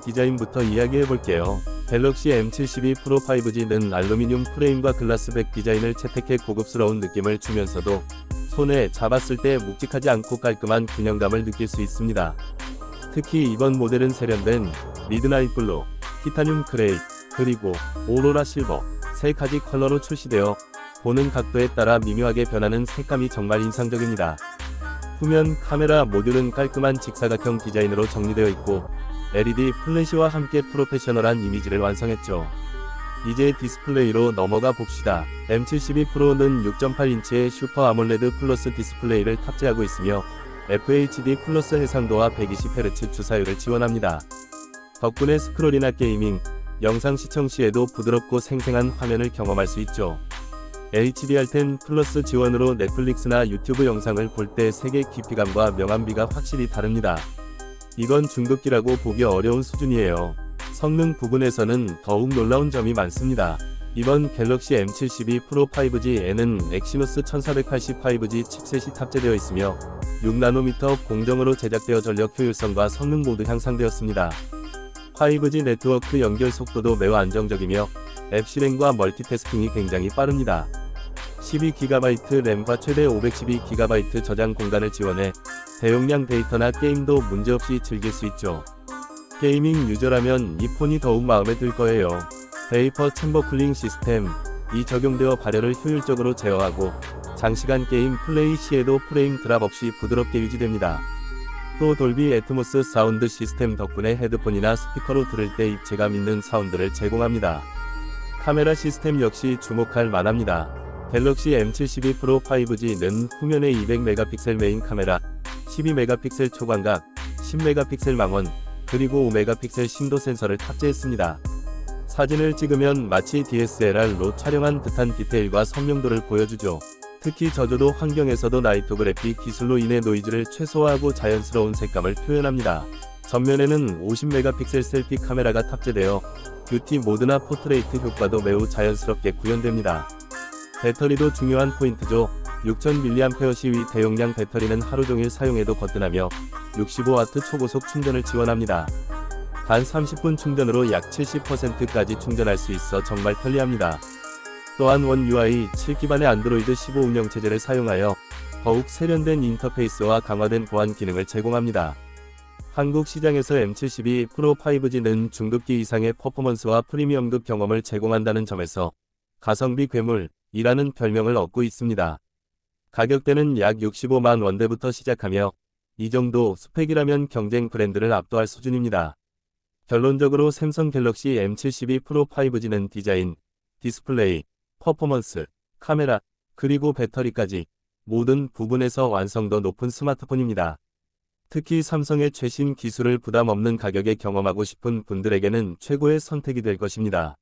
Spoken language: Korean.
디자인부터 이야기해볼게요. 갤럭시 M72 프로 5G는 알루미늄 프레임과 글라스백 디자인을 채택해 고급스러운 느낌을 주면서도 손에 잡았을 때 묵직하지 않고 깔끔한 균형감을 느낄 수 있습니다. 특히 이번 모델은 세련된 미드나잇 블루, 티타늄 그레이, 그리고 오로라 실버 세 가지 컬러로 출시되어 보는 각도에 따라 미묘하게 변하는 색감이 정말 인상적입니다. 후면 카메라 모듈은 깔끔한 직사각형 디자인으로 정리되어 있고 LED 플래시와 함께 프로페셔널한 이미지를 완성했죠. 이제 디스플레이로 넘어가 봅시다. M72 프로는 6.8인치의 슈퍼 아몰레드 플러스 디스플레이를 탑재하고 있으며 FHD 플러스 해상도와 120Hz 주사율을 지원합니다. 덕분에 스크롤이나 게이밍, 영상 시청 시에도 부드럽고 생생한 화면을 경험할 수 있죠. HDR10 플러스 지원으로 넷플릭스나 유튜브 영상을 볼 때 색의 깊이감과 명암비가 확실히 다릅니다. 이건 중급기라고 보기 어려운 수준이에요. 성능 부분에서는 더욱 놀라운 점이 많습니다. 이번 갤럭시 M72 프로 5G에는 엑시노스 1480 5G 칩셋이 탑재되어 있으며 6나노미터 공정으로 제작되어 전력 효율성과 성능 모두 향상되었습니다. 5G 네트워크 연결 속도도 매우 안정적이며 앱 실행과 멀티태스킹이 굉장히 빠릅니다. 12GB 램과 최대 512GB 저장 공간을 지원해 대용량 데이터나 게임도 문제없이 즐길 수 있죠. 게이밍 유저라면 이 폰이 더욱 마음에 들 거예요. 베이퍼 챔버 쿨링 시스템 이 적용되어 발열을 효율적으로 제어하고 장시간 게임 플레이 시에도 프레임 드랍 없이 부드럽게 유지됩니다. 또 돌비 애트모스 사운드 시스템 덕분에 헤드폰이나 스피커로 들을 때 입체감 있는 사운드를 제공합니다. 카메라 시스템 역시 주목할 만합니다. 갤럭시 M72 프로 5G는 후면에 200메가픽셀 메인 카메라, 12메가픽셀 초광각, 10메가픽셀 망원, 그리고 5메가픽셀 심도 센서를 탑재했습니다. 사진을 찍으면 마치 DSLR로 촬영한 듯한 디테일과 선명도를 보여주죠. 특히 저조도 환경에서도 나이토그래피 기술로 인해 노이즈를 최소화하고 자연스러운 색감을 표현합니다. 전면에는 50메가픽셀 셀피 카메라가 탑재되어 뷰티 모드나 포트레이트 효과도 매우 자연스럽게 구현됩니다. 배터리도 중요한 포인트죠. 6000mAh 시위 대용량 배터리는 하루 종일 사용해도 거뜬하며 65W 초고속 충전을 지원합니다. 단 30분 충전으로 약 70%까지 충전할 수 있어 정말 편리합니다. 또한 원 UI 7 기반의 안드로이드 15 운영체제를 사용하여 더욱 세련된 인터페이스와 강화된 보안 기능을 제공합니다. 한국 시장에서 M72 프로 5G는 중급기 이상의 퍼포먼스와 프리미엄급 경험을 제공한다는 점에서 가성비 괴물이라는 별명을 얻고 있습니다. 가격대는 약 65만 원대부터 시작하며 이 정도 스펙이라면 경쟁 브랜드를 압도할 수준입니다. 결론적으로 샘성 갤럭시 M72 프로 5G는 디자인, 디스플레이, 퍼포먼스, 카메라, 그리고 배터리까지 모든 부분에서 완성도 높은 스마트폰입니다. 특히 삼성의 최신 기술을 부담 없는 가격에 경험하고 싶은 분들에게는 최고의 선택이 될 것입니다.